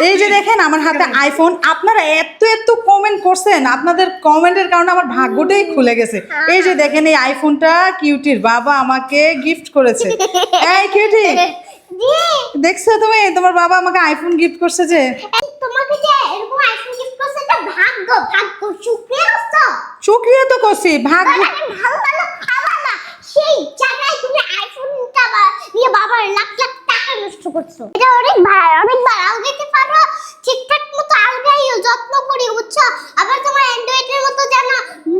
এই যে দেখেন আমার হাতে আইফোন আপনারা এত এত কমেন্ট করছেন আপনাদের কমেন্টের কারণে আমার ভাগ্যটাই খুলে গেছে। এই যে দেখেন এই আইফোনটা কিউটির বাবা আমাকে গিফট করেছে। এই কিউটি দেখছ তুমি? তোমার বাবা আমাকে আইফোন গিফট করছে যে। তোমাকে যে এরকম আইফোন গিফট করছে এটা ভাগ্য ভাগ্য। শুক্রিয়া করছ শুক্রিয়া তো করছি ভাগ্য ভালো ভালো খাওয়া না সেই জায়গায় তুমি আইফোনটা বা- নিয়ে বাবার লাখ লাখ টাকা নষ্ট করছ এটা অনেক ভাই অনেকবার আলগাইতে পারো। ঠিকঠাক মতো আলগাইও যত্ন করি বুঝছ? আবার তোমার অ্যান্ড্রয়েডের মতো যেন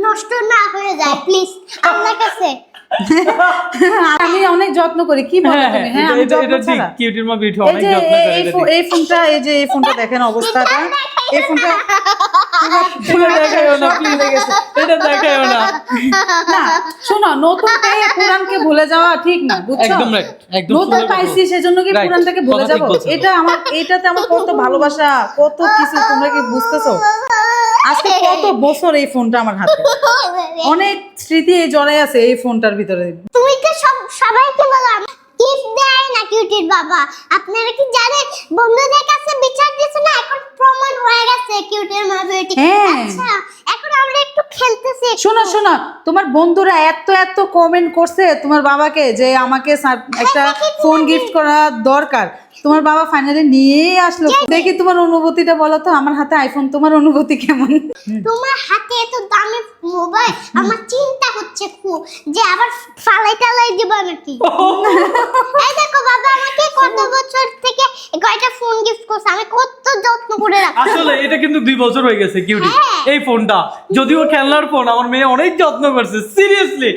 নষ্ট না হয়ে যায় প্লিজ আল্লাহর কাছে। আমি অনেক যত্ন করি কি বলো হ্যাঁ তুমি? হ্যাঁ হ্যাঁ আমি যত্ন ছাড়া। কিউটির মা বিউটি এই অনেক যত্ন এই- করে এই এই ফোনটা এই যে এই ফোনটা দেখেন অবস্থাটা এই ফোনটা এটা দেখাইও না প্লিজ এটা দেখাইও না। না শোনো নতুন পেয়ে পুরানকে ভুলে যাওয়া ঠিক না বুঝছ? একদম right, একদম নতুন পাইছি সেজন্য কি ভুলে যাব? এটা আমার এটাতে আমার কত ভালোবাসা কত কিছু তোমরা কি বুঝতেছো? আজকে কত বছর এই ফোনটা আমার হাতে? অনেক স্মৃতি জড়াই আছে এই ফোনটার ভিতরে। তুমি তো সব সবাইকে বলো গিফট দেয় না কিউটির বাবা? আপনারা কি জানেন? বন্ধুদের কাছে বিচার দিয়েছে না এখন প্রমাণ হয়ে গেছে কিউটির মা বিউটি হ্যাঁ। আচ্ছা শোনো শোনো তোমার বন্ধুরা এত এত কমেন্ট করছে তোমার বাবাকে যে আমাকে একটা ফোন গিফট করা দরকার। তোমার বাবা ফাইনালি নিয়ে আসলো। দেখি তোমার অনুভূতিটা বলো তো আমার হাতে আইফোন তোমার অনুভূতি কেমন? তোমার হাতে এত দামি মোবাইল আমার চিন্তা হচ্ছে খুব যে আবার ফালাই টালাই দিব নাকি? এই দেখো বাবা আমাকে কত বছর থেকে কয়টা ফোন গিফট করছে? আমি কত যত্ন করে আসলে এটা কিন্তু দুই বছর হয়ে গেছে কিউটি। হ্যাঁ। এই ফোনটা যদিও খেলনার ফোন আমার মেয়ে অনেক যত্ন করছে সিরিয়াসলি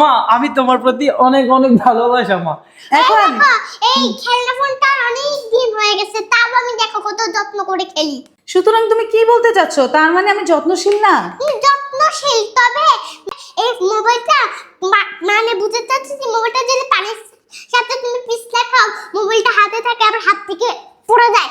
মা আমি তোমার প্রতি অনেক অনেক ভালোবাসা মা। এখন দেখো, এই খেলনা ফোনটা অনেক দিন হয়ে গেছে তাও আমি দেখো কত যত্ন করে খেলি। সুতরাং তুমি কি বলতে চাচ্ছ? তার মানে আমি যত্নশীল না? তুমি যত্নশীল তবে এই মোবাইলটা মা- মানে বুঝতে চাচ্ছি যে মোবাইলটা যদি পানির সাথে তুমি পিছলে খাও মোবাইলটা হাতে থাকে আবার হাত থেকে পড়ে যায়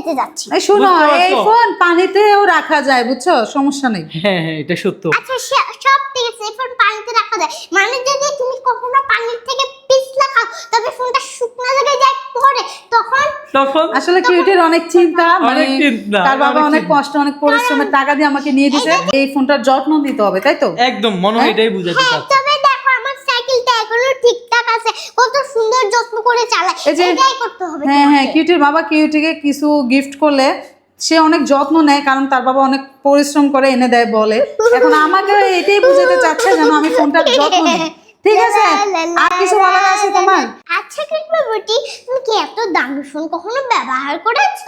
এটা যাচ্ছি। এই শোনো এই ফোন পানিতেও রাখা যায় বুঝছ? সমস্যা নেই। হ্যাঁ হ্যাঁ এটা সত্য। আচ্ছা সব ঠিক আছে এই ফোন পানিতে রাখা যায়। মানে যদি তুমি কখনো পানির থেকে পিছলে খাও তবে ফোনটা শুকনো জায়গায় যায় পড়ে তখন তখন? আসলে কিউটের অনেক চিন্তা মানে তার বাবা অনেক কষ্ট অনেক পরিশ্রমের টাকা দিয়ে আমাকে নিয়ে দিছে। এই ফোনটার যত্ন দিতে হবে তাই তো? একদম মনে হয় এটাই বুঝাতে হ্যাঁ চাচ্ছি তবে দেখো আমার সাইকেলটা এখনও ঠিকঠাক আছে কত সুন্দর যত্ন করে চালায়। এটাই করতে হবে হ্যাঁ হ্যাঁ কিউটির বাবা কিউটিকে কিছু গিফট করলে সে অনেক যত্ন নেয় কারণ তার বাবা অনেক পরিশ্রম করে এনে দেয় বলে। এখন আমাকে এটাই বুঝাতে চাচ্ছে যেন আমি ফোনটার যত্ন নিই। ঠিক আছে? আর কিছু বলার আছে তোমার? আচ্ছা কৃষ্ণ তুমি কি এত দামি ফোন কখনো ব্যবহার করেছ?